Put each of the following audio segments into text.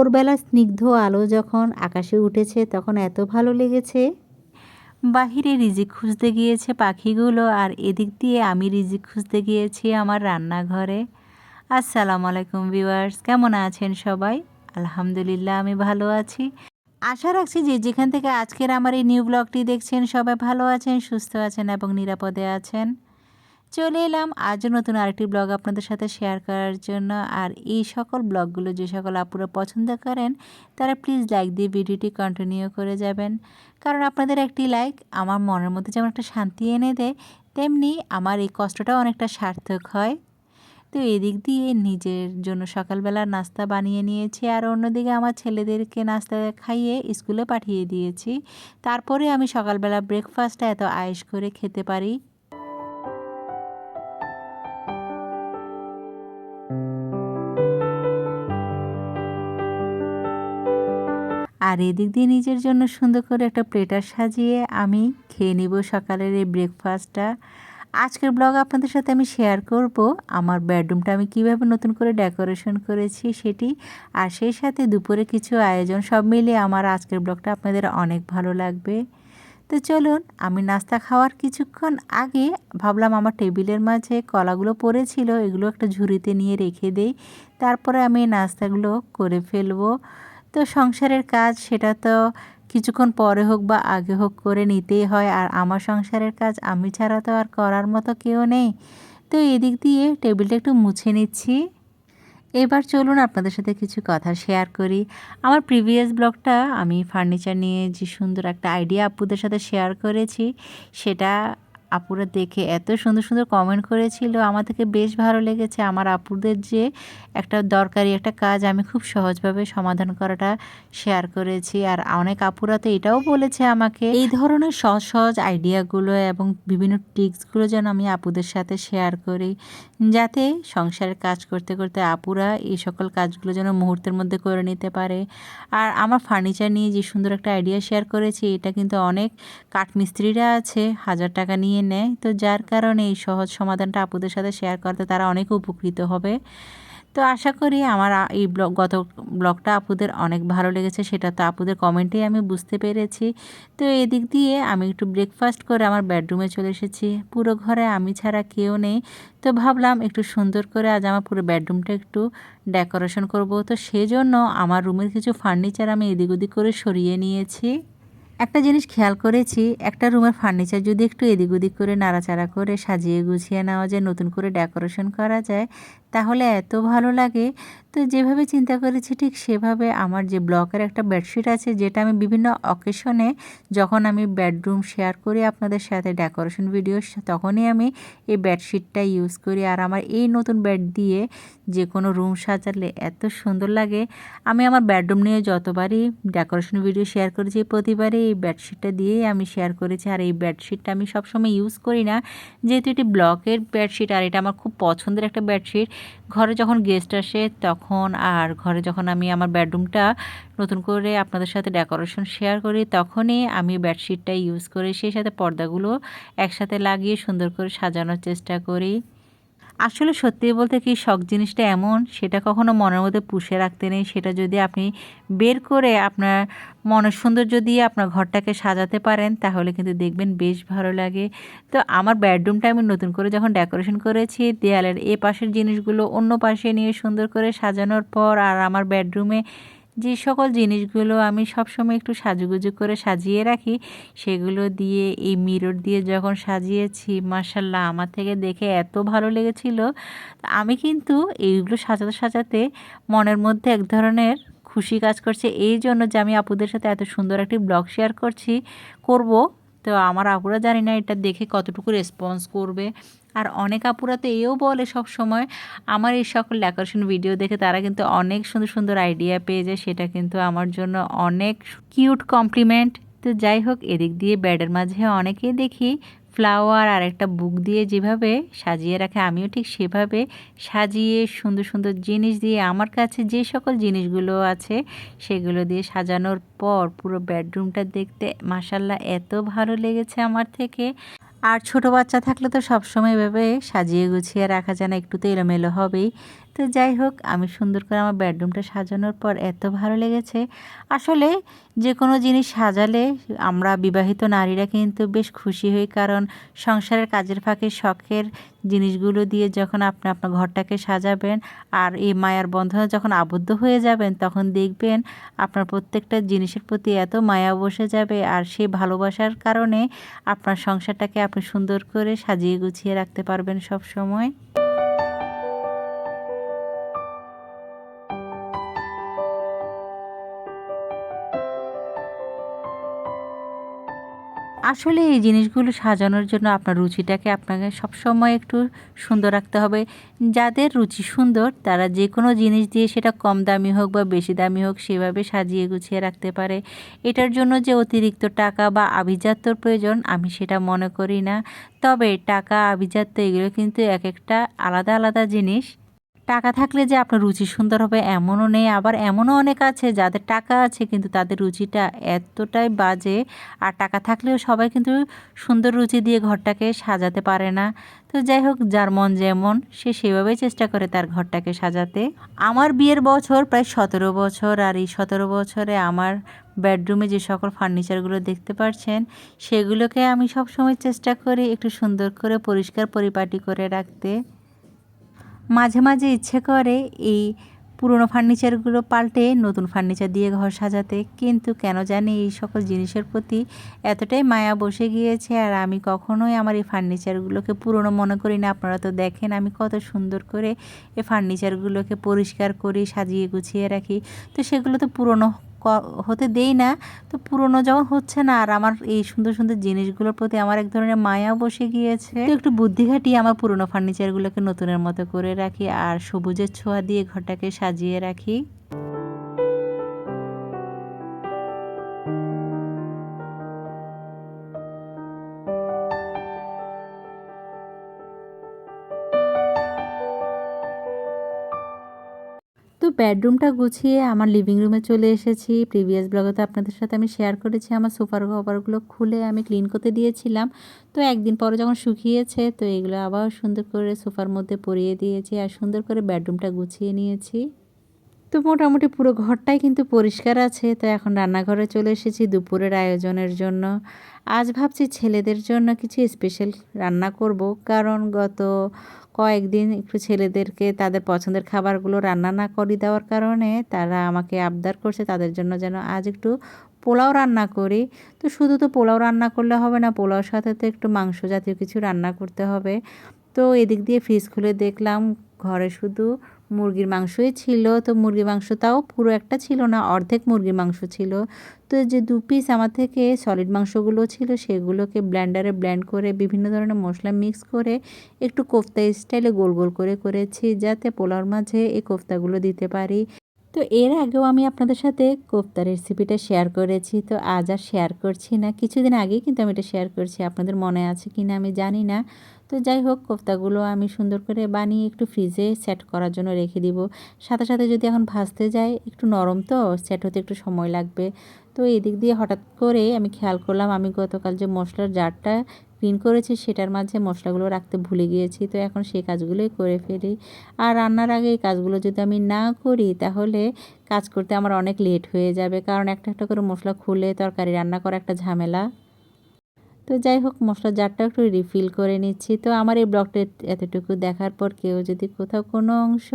ভোরবেলা স্নিগ্ধ আলো যখন আকাশে উঠেছে, তখন এত ভালো লেগেছে। বাহিরে রিজিক খুঁজতে গিয়েছে পাখিগুলো, আর এদিক দিয়ে আমি রিজিক খুঁজতে গিয়েছি আমার রান্নাঘরে। আসসালামু আলাইকুম ভিউয়ার্স, কেমন আছেন সবাই? আলহামদুলিল্লাহ, আমি ভালো আছি। আশা রাখছি যে যেখান থেকে আজকের আমার এই নিউ ব্লগটি দেখছেন, সবাই ভালো আছেন, সুস্থ আছেন এবং নিরাপদে আছেন। চলে এলাম। আজও নতুন আরেকটি ব্লগ আপনাদের সাথে শেয়ার করার জন্য। আর এই সকল ব্লগগুলো যে সকল আপুরা পছন্দ করেন, তারা প্লিজ লাইক দিয়ে ভিডিওটি কন্টিনিউ করে যাবেন। কারণ আপনাদের একটি লাইক আমার মনের মধ্যে যেমন একটা শান্তি এনে দেয়, তেমনি আমার এই কষ্টটাও অনেকটা সার্থক হয়। তো এদিক দিয়ে নিজের জন্য সকালবেলা নাস্তা বানিয়ে নিয়েছি, আর অন্যদিকে আমার ছেলেদেরকে নাস্তা খাইয়ে স্কুলে পাঠিয়ে দিয়েছি। তারপরে আমি সকালবেলা ব্রেকফাস্টটা এত আয়েস করে খেতে পারি। আর এদিক দিয়ে নিজের জন্য সুন্দর করে একটা প্লেটার সাজিয়ে আমি খেয়ে নিব সকালের এই ব্রেকফাস্টটা আজকের ব্লগ আপনাদের সাথে আমি শেয়ার করব আমার বেডরুমটা আমি কীভাবে নতুন করে ডেকোরেশন করেছি সেটি। আর সেই সাথে দুপুরে কিছু আয়োজন সব মিলিয়ে আমার আজকের ব্লগটা আপনাদের অনেক ভালো লাগবে। তো চলুন, আমি নাস্তা খাওয়ার কিছুক্ষণ আগে ভাবলাম আমার টেবিলের মাঝে কলাগুলো পড়েছিল, এগুলো একটা ঝুড়িতে নিয়ে রেখে দেই। তারপরে আমি নাস্তাগুলো করে ফেলব। তো সংসারের কাজ সেটা তো কিছুক্ষণ পরে হোক বা আগে হোক করে নিতেই হয়। আর আমার সংসারের কাজ আমি ছাড়া তো আর করার মতো কেউ নেই। তো এদিক দিয়ে টেবিলটা একটু মুছে নিচ্ছি। এবার চলুন আপনাদের সাথে কিছু কথা শেয়ার করি। আমার প্রিভিয়াস ব্লগটা আমি ফার্নিচার নিয়ে যে সুন্দর একটা আইডিয়া আপুদের সাথে শেয়ার করেছি, সেটা আপুরা দেখে এত সুন্দর সুন্দর কমেন্ট করেছিল। আমার থেকে বেশ ভালো লেগেছে। আমার আপুদের যে একটা দরকারি একটা কাজ আমি খুব সহজভাবে সমাধান করাটা শেয়ার করেছি। আর অনেক আপুরা তো এটাও বলেছে আমাকে। এই ধরনের সহজ সহজ আইডিয়াগুলো এবং বিভিন্ন টিক্সগুলো যেন আমি আপুদের সাথে শেয়ার করি। যাতে সংসারের কাজ করতে করতে আপুরা এই সকল কাজগুলো যেন মুহূর্তের মধ্যে করে নিতে পারে। আর আমার ফার্নিচার নিয়ে যে সুন্দর একটা আইডিয়া শেয়ার করেছি, এটা কিন্তু অনেক কাঠমিস্ত্রিরা আছে, হাজার টাকা নিয়ে নেয় তো যার কারণে এই সহজ সমাধানটা আপুদের সাথে শেয়ার করতে তারা অনেক উপকৃত হবে। তো আশা করি আমার এই ব্লগ, গত ব্লগটা আপুদের অনেক ভালো লেগেছে, সেটা তো আপুদের কমেন্টেই আমি বুঝতে পেরেছি। তো এদিক দিয়ে আমি একটু ব্রেকফাস্ট করে আমার বেডরুমে চলে এসেছি। পুরো ঘরে আমি ছাড়া কেউ নেই। তো ভাবলাম একটু সুন্দর করে আজ আমার পুরো বেডরুমটা একটু ডেকোরেশন করব। তো সেজন্য আমার রুমের কিছু ফার্নিচার আমি এদিক ওদিক করে সরিয়ে নিয়েছি। একটা জিনিস খেয়াল করেছি, একটা রুমের ফার্নিচার যদি একটু এদিক ওদিক করে নাড়াচাড়া করে সাজিয়ে গুছিয়ে নেওয়া যায়, নতুন করে ডেকোরেশন করা যায় তাহলে এত ভালো লাগে। তো যেভাবে চিন্তা করেছি ঠিক সেভাবে আমার যে ব্লকের একটা বেডশিট আছে, যেটা আমি বিভিন্ন অকেশনে যখন আমি বেডরুম শেয়ার করি আপনাদের সাথে ডেকোরেশন ভিডিও, তখনই আমি এই বেডশিটটা ইউজ করি। আর আমার এই নতুন বেড দিয়ে যে কোনো রুম সাজালে এত সুন্দর লাগে। আমি আমার বেডরুম নিয়ে যতবারই ডেকোরেশন ভিডিও শেয়ার করেছি, প্রতিবারই এই বেডশিটটা দিয়েই আমি শেয়ার করেছি। আর এই বেডশিটটা আমি সবসময় ইউজ করি না, যেহেতু এটি ব্লকের বেডশিট, আর এটা আমার খুব পছন্দের একটা বেডশিট। ঘরে যখন গেস্ট আসে, তখন আর ঘরে যখন আমি আমার বেডরুমটা নতুন করে আপনাদের সাথে ডেকোরেশন শেয়ার করি, তখনই আমি বেডশিটটা ইউজ করে সেই সাথে পর্দাগুলো একসাথে লাগিয়ে সুন্দর করে সাজানোর চেষ্টা করি। আসলে সত্যি বলতে কি শখ জিনিসটা এমন, সেটা কখনো মনের মধ্যে পুষে রাখতে নেই। সেটা যদি আপনি বের করে আপনার মনের সৌন্দর্য দিয়ে আপনার ঘরটাকে সাজাতে পারেন, তাহলে কিন্তু দেখবেন বেশ ভালো লাগে। তো আমার বেডরুমটা আমি নতুন করে যখন ডেকোরেশন করেছি, দেয়ালের এ পাশের জিনিসগুলো অন্য পাশে নিয়ে সুন্দর করে সাজানোর পর আর আমার বেডরুমে যে সকল জিনিসগুলো আমি সবসময় একটু সাজুগুজু করে সাজিয়ে রাখি, সেগুলো দিয়ে, এই মিরর দিয়ে যখন সাজিয়েছি মার্শাল্লাহ আমার থেকে দেখে এত ভালো লেগেছিল। আমি কিন্তু এইগুলো সাজাতে সাজাতে মনের মধ্যে এক ধরনের খুশি কাজ করছে। এই জন্য যে আমি আপুদের সাথে এত সুন্দর একটি ব্লগ শেয়ার করছি, করব তো আমার আপুরা জানি না এটা দেখে কতটুকু রেসপন্স করবে। আর অনেক আপুরা তো এও বলে সব সময় আমার এই সকল ডেকোরেশন ভিডিও দেখে তারা কিন্তু অনেক সুন্দর সুন্দর আইডিয়া পেয়ে যায়, সেটা কিন্তু আমার জন্য অনেক কিউট কমপ্লিমেন্ট তো যাই হোক, এদিক দিয়ে ব্যাডের মাঝে অনেকেই দেখি ফ্লাওয়ার আর একটা বুক দিয়ে যেভাবে সাজিয়ে রাখে, আমিও ঠিক সেভাবে সাজিয়ে সুন্দর সুন্দর জিনিস দিয়ে আমার কাছে যে সকল জিনিসগুলো আছে সেগুলো দিয়ে সাজানোর পর পুরো বেডরুমটা দেখতে মাসাল্লাহ এত ভালো লেগেছে আমার থেকে। আর ছোট বাচ্চা থাকলে তো সবসময় এভাবে সাজিয়ে গুছিয়ে রাখা যায় না, একটু তো এলোমেলো হবেই। তো যাই হোক, আমি সুন্দর করে আমার বেডরুমটা সাজানোর পর এত ভালো লেগেছে আসলে যে কোনো জিনিস সাজালে আমরা বিবাহিত নারীরা কিন্তু বেশ খুশি হই, কারণ সংসারের কাজের ফাঁকে শখের জিনিসগুলো দিয়ে যখন আপনি আপনার ঘরটাকে সাজাবেন আর এই মায়ার বন্ধনে যখন আবদ্ধ হয়ে যাবেন, তখন দেখবেন আপনার প্রত্যেকটা জিনিসের প্রতি এত মায়া বসে যাবে আর সেই ভালোবাসার কারণে আপনার সংসারটাকে আপনি সুন্দর করে সাজিয়ে গুছিয়ে রাখতে পারবেন সব সময়। আসলে এই জিনিসগুলো সাজানোর জন্য আপনার রুচিটাকে আপনাকে সবসময় একটু সুন্দর রাখতে হবে। যাদের রুচি সুন্দর, তারা যে কোনো জিনিস দিয়ে সেটা কম দামি হোক বা বেশি দামি হোক সেভাবে সাজিয়ে গুছিয়ে রাখতে পারে। এটার জন্য যে অতিরিক্ত টাকা বা আভিজাত্যর প্রয়োজন, আমি সেটা মনে করি না। তবে টাকা, আভিজাত্য, এগুলো কিন্তু এক একটা আলাদা আলাদা জিনিস। টাকা থাকলে যে আপনার রুচি সুন্দর হবে, এমনও নেই। আবার এমনও অনেক আছে যাদের টাকা আছে, কিন্তু তাদের রুচিটা এতটাই বাজে। আর টাকা থাকলেও সবাই কিন্তু সুন্দর রুচি দিয়ে ঘরটাকে সাজাতে পারে না। তো যাই হোক, যার মন যেমন, সে সেভাবেই চেষ্টা করে তার ঘরটাকে সাজাতে। আমার বিয়ের বছর প্রায় সতেরো বছর, আর এই সতেরো বছরে আমার বেডরুমে যে সকল ফার্নিচারগুলো দেখতে পাচ্ছেন সেগুলোকে আমি সবসময় চেষ্টা করি একটু সুন্দর করে পরিষ্কার পরিপাটি করে রাখতে। মাঝে মাঝে ইচ্ছে করে এই পুরনো ফার্নিচারগুলো পাল্টে নতুন ফার্নিচার দিয়ে ঘর সাজাতে। কিন্তু কেন জানি এই সকল জিনিসের প্রতি এতটাই মায়া বসে গিয়েছে আর আমি কখনোই আমার এই ফার্নিচারগুলোকে পুরনো মনে করি না। আপনারা তো দেখেন আমি কত সুন্দর করে এই ফার্নিচারগুলোকে পরিষ্কার করি, সাজিয়ে গুছিয়ে রাখি। তো সেগুলো তো পুরনো হতে দেই না। তো পুরনো যখন হচ্ছে না, আর আমার এই সুন্দর সুন্দর জিনিসগুলোর প্রতি আমার এক ধরনের মায়া বসে গিয়েছে। একটু বুদ্ধি খাটিয়ে আমার পুরনো ফার্নিচারগুলোকে নতুনের মতো করে রাখি, আর সবুজের ছোঁয়া দিয়ে ঘরটাকে সাজিয়ে রাখি। বেডরুমটা গুছিয়ে আমার লিভিং রুমে চলে এসেছি। প্রিভিয়াস ব্লগে তো আপনাদের সাথে আমি শেয়ার করেছি, আমার সোফার কভারগুলো খুলে আমি ক্লিন করতে দিয়েছিলাম। তো একদিন পরে যখন শুকিয়েছে, তো এগুলো আবার সুন্দর করে সোফার মধ্যে পরিয়ে দিয়েছি আর সুন্দর করে বেডরুমটা গুছিয়ে নিয়েছি। তো মোটামুটি পুরো ঘরটাই কিন্তু পরিষ্কার আছে। তো এখন রান্নাঘরে চলে এসেছি দুপুরের আয়োজনের জন্য। আজ ভাবছি ছেলেদের জন্য কিছু স্পেশাল রান্না করব। কারণ গত কয়েকদিন একটু ছেলেদেরকে তাদের পছন্দের খাবারগুলো রান্না না করে দেওয়ার কারণে তারা আমাকে আবদার করছে তাদের জন্য যেন আজ একটু পোলাও রান্না করি। তো শুধু তো পোলাও রান্না করলে হবে না, পোলাওর সাথে তো একটু মাংস জাতীয় কিছু রান্না করতে হবে। তো এদিক দিয়ে ফ্রিজ খুলে দেখলাম, ঘরে শুধু মুরগির মাংসই ছিল। তো মুরগির মাংসটাও পুরো একটা ছিল না, অর্ধেক মুরগির মাংস ছিল। তো যে দু পিস আমার থেকে সলিড মাংসগুলো ছিল, সেগুলোকে ব্ল্যান্ডারে ব্ল্যান্ড করে বিভিন্ন ধরনের মশলা মিক্স করে একটু কোফতা স্টাইলে গোল গোল করে করেছি, যাতে পোলাওর মাঝে এই কোফতাগুলো দিতে পারি। তো এর আগেও আমি আপনাদের সাথে কোফতার রেসিপিটা শেয়ার করেছি। তো আজ আর শেয়ার করছি না, কিছুদিন আগেই কিন্তু আমি এটা শেয়ার করছি। আপনাদের মনে আছে কি না আমি জানি না। তো যাই হোক, কোফতাগুলো আমি সুন্দর করে বানিয়ে একটু ফ্রিজে সেট করার জন্য রেখে দিব। সাথে সাথে যদি এখন ভাজতে যাই, একটু নরম তো সেট হতে একটু সময় লাগবে। তো এদিক দিয়ে হঠাৎ করে আমি খেয়াল করলাম, আমি গতকাল যে মশলার জারটা ক্লিন করেছি, সেটার মাঝে মশলাগুলো রাখতে ভুলে গিয়েছি। তো এখন সেই কাজগুলোই করে ফেলি। আর রান্নার আগে এই কাজগুলো যদি আমি না করি, তাহলে কাজ করতে আমার অনেক লেট হয়ে যাবে। কারণ একটা একটা করে মশলা খুলে তরকারি রান্না করা একটা ঝামেলা। তো যাই হোক মশলা জারটা একটু রিফিল করে নিচ্ছি। তো আমার এই ব্লগটা এতটুকু দেখার পর কেউ যদি কোথাও কোনো অংশ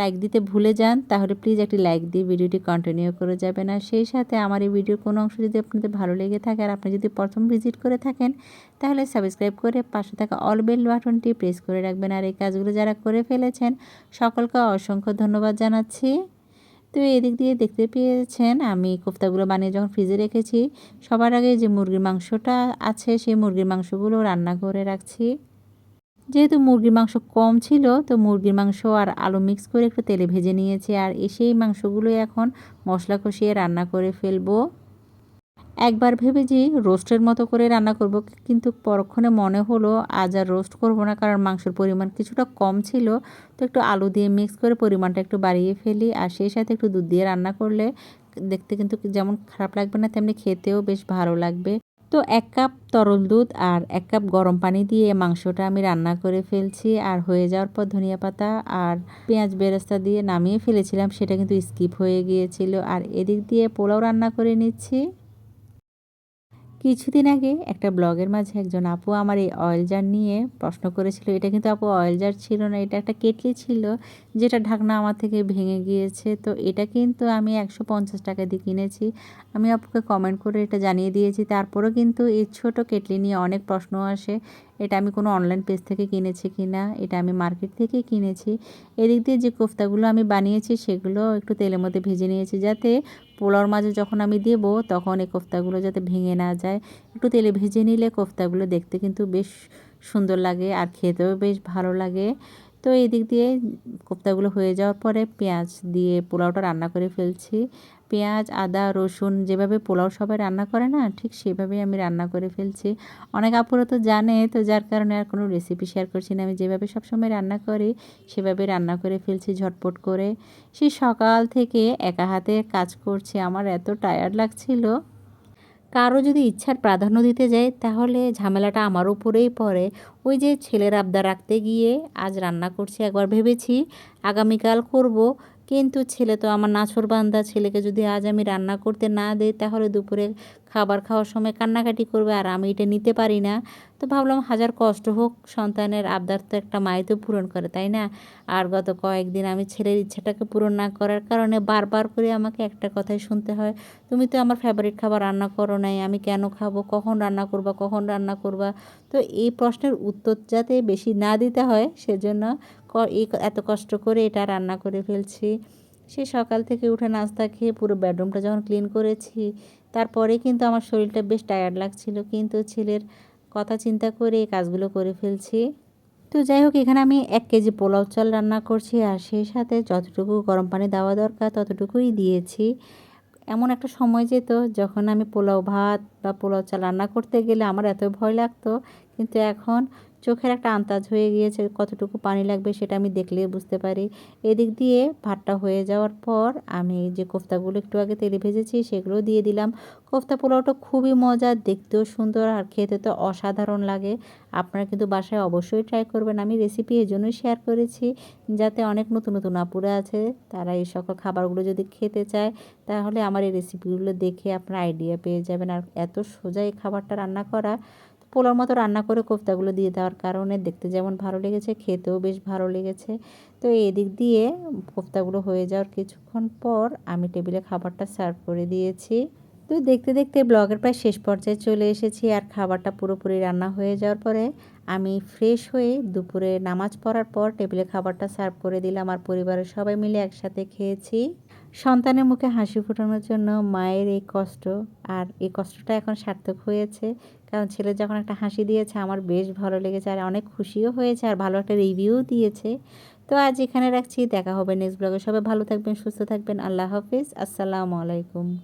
লাইক দিতে ভুলে যান, তাহলে প্লিজ একটি লাইক দিয়ে ভিডিওটি কন্টিনিউ করে যাবেন আর সেই সাথে আমার এই ভিডিওর কোনো অংশ যদি আপনাদের ভালো লেগে থাকে আর আপনি যদি প্রথম ভিজিট করে থাকেন, তাহলে সাবস্ক্রাইব করে পাশে থাকা অল বেল বাটনটি প্রেস করে রাখবেন। আর এই কাজগুলো যারা করে ফেলেছেন, সকলকে অসংখ্য ধন্যবাদ জানাচ্ছি। তো এদিক দিয়ে দেখতে পেয়েছেন আমি কোফতাগুলো বানিয়ে যখন ফ্রিজে রেখেছি, সবার আগে যে মুরগির মাংসটা আছে সেই মুরগির মাংসগুলো রান্না করে রাখছি। যেহেতু মুরগির মাংস কম ছিল, তো মুরগির মাংস আর আলু মিক্স করে একটু তেলে ভেজে নিয়েছি আর সেই মাংসগুলো এখন মশলা কষিয়ে রান্না করে ফেলব। একবার ভেবেছি রোস্টের মতো করে রান্না করব, কিন্তু পরক্ষণে মনে হলো আজ আর রোস্ট করব না, কারণ মাংসের পরিমাণ কিছুটা কম ছিল। তো একটু আলু দিয়ে মিক্স করে পরিমাণটা একটু বাড়িয়ে ফেলি, আর সেই সাথে একটু দুধ দিয়ে রান্না করলে দেখতে কিন্তু যেমন খারাপ লাগবে না, তেমনি খেতেও বেশ ভালো লাগবে। তো এক কাপ তরল দুধ আর এক কাপ গরম পানি দিয়ে মাংসটা আমি রান্না করে ফেলছি, আর হয়ে যাওয়ার পর ধনিয়া পাতা আর পেঁয়াজ বেরেস্তা দিয়ে নামিয়ে ফেলেছিলাম, সেটা কিন্তু স্কিপ হয়ে গিয়েছিল। আর এদিক দিয়ে পোলাও রান্না করে নিচ্ছি। কিছুদিন আগে একটা ব্লগের মাঝে একজন আপু আমার এই অয়েল জার নিয়ে প্রশ্ন করেছিল, এটা কিন্তু আপু অয়েল জার ছিল না, এটা একটা কেটলি ছিল যেটা ঢাকনা আমার থেকে ভেঙে গিয়েছে, তো এটা কিন্তু আমি একশো পঞ্চাশ টাকা দিয়ে কিনেছি। আমি আপুকে কমেন্ট করে এটা জানিয়ে দিয়েছি, তারপরও কিন্তু এই ছোট কেটলি নিয়ে অনেক প্রশ্ন আসে। এটা আমি কোনো অনলাইন পেজ থেকে কিনেছি কি না, এটা আমি মার্কেট থেকে কিনেছি। এদিক দিয়ে যে কোফতাগুলো আমি বানিয়েছি সেগুলো একটু তেলের মধ্যে ভেজে নিয়েছি যাতে পোলাওর মাঝে যখন আমি দেব তখন এই কোফতাগুলো যাতে ভেঙে না যায়। একটু তেলে ভেজে নিলে কোফতাগুলো দেখতে কিন্তু বেশ সুন্দর লাগে আর খেতেও বেশ ভালো লাগে। তো এই দিক দিয়ে কোফতাগুলো হয়ে যাওয়ার পরে পেঁয়াজ দিয়ে পোলাওটা রান্না করে ফেলছি। পেঁয়াজ, আদা, রসুন যেভাবে পোলাও সবাই রান্না করে না, ঠিক সেভাবেই আমি রান্না করে ফেলছি। অনেক আপুরা তো জানে, তো যার কারণে আর কোনো রেসিপি শেয়ার করছি না। আমি যেভাবে সবসময় রান্না করি, সেভাবে রান্না করে ফেলছি ঝটপট করে। সেই সকাল থেকে একা হাতে কাজ করছি, আমার এত টায়ার্ড লাগছিল। কারও যদি ইচ্ছার প্রাধান্য দিতে যায়, তাহলে ঝামেলাটা আমার উপরেই পড়ে। ওই যে ছেলের আবদার রাখতে গিয়ে আজ রান্না করছি, একবার ভেবেছি আগামীকাল করব। কিন্তু ছেলে তো আমার নাছর বান্দা ছেলেকে যদি আজ আমি রান্না করতে না দিই, তাহলে দুপুরে খাবার খাওয়ার সময় কান্নাকাটি করবে আর আমি এটা নিতে পারি না। তো ভাবলাম হাজার কষ্ট হোক, সন্তানের আবদার তো একটা মায় তো পূরণ করে, তাই না? আর গত কয়েকদিন আমি ছেলের ইচ্ছাটাকে পূরণ না করার কারণে বারবার করে আমাকে একটা কথাই শুনতে হয়, তুমি তো আমার ফেভারিট খাবার রান্না করো নাই, আমি কেন খাব? কখন রান্না করবা? কখন রান্না করবা? তো এই প্রশ্নের উত্তর যাতে বেশি না দিতে হয়, সেজন্য এত কষ্ট করে এটা রান্না করে ফেলছি। সে সকাল থেকে উঠে নাস্তা খেয়ে পুরো বেডরুমটা যখন ক্লিন করেছি তারপরে কিন্তু আমার শরীরটা বেশ টায়ার্ড লাগছিল। কিন্তু ছেলের কথা চিন্তা করে এই কাজগুলো করে ফেলছি। তো যাই হোক, এখানে আমি এক কেজি পোলাও চাল রান্না করছি আর সেই সাথে যতটুকু গরম পানি দেওয়া দরকার ততটুকুই দিয়েছি। এমন একটা সময় যেত যখন আমি পোলাও ভাত বা পোলাও চাল রান্না করতে গেলে আমার এত ভয় লাগতো। কিন্তু এখন চোখের একটা আন্দাজ হয়ে গিয়েছে কতটুকু পানি লাগবে সেটা আমি দেখলে বুঝতে পারি। এদিক দিয়ে ভাতটা হয়ে যাওয়ার পর আমি যে কোফতাগুলো একটু আগে তেলে ভেজেছি সেগুলো দিয়ে দিলাম। কোফতা পোলাওটা খুবই মজার দেখতেও সুন্দর আর খেতে তো অসাধারণ লাগে। আপনারা কিন্তু বাসায় অবশ্যই ট্রাই করবেন। আমি রেসিপি এই জন্যই শেয়ার করেছি যাতে অনেক নতুন নতুন আপুরা আছে, তারা এই সকল খাবারগুলো যদি খেতে চায়, তাহলে আমার এই রেসিপিগুলো দেখে আপনারা আইডিয়া পেয়ে যাবেন। আর এত সোজা এই খাবারটা রান্না করা পোলার মতো রান্না করে কোফতাগুলো দিয়ে দেওয়ার কারণে দেখতে যেমন ভালো লেগেছে, খেতেও বেশ ভালো লেগেছে। তো এদিক দিয়ে কোফতাগুলো হয়ে যাওয়ার কিছুক্ষণ পর আমি টেবিলে খাবারটা সার্ভ করে দিয়েছি। তো দেখতে দেখতে ব্লগের প্রায় শেষ পর্যায়ে চলে এসেছি আর খাবারটা পুরোপুরি রান্না হয়ে যাওয়ার পরে আমি ফ্রেশ হয়ে দুপুরে নামাজ পড়ার পর টেবিলে খাবারটা সার্ভ করে দিলাম আর পরিবারের সবাই মিলে একসাথে খেয়েছি। সন্তানের মুখে হাসি ফোটানোর জন্য মায়ের এই কষ্ট, আর এই কষ্টটা এখন সার্থক হয়েছে। কারণ ছেলে যখন একটা হাসি দিয়েছে, আমার বেশ ভালো লেগেছে, আর অনেক খুশিও হয়েছে, আর ভালো একটা রিভিউ দিয়েছে। তো আজ এখানে রাখছি, দেখা হবে নেক্সট ব্লগে সবাই ভালো থাকবেন, সুস্থ থাকবেন। আল্লাহ হাফিজ। আসসালামু আলাইকুম।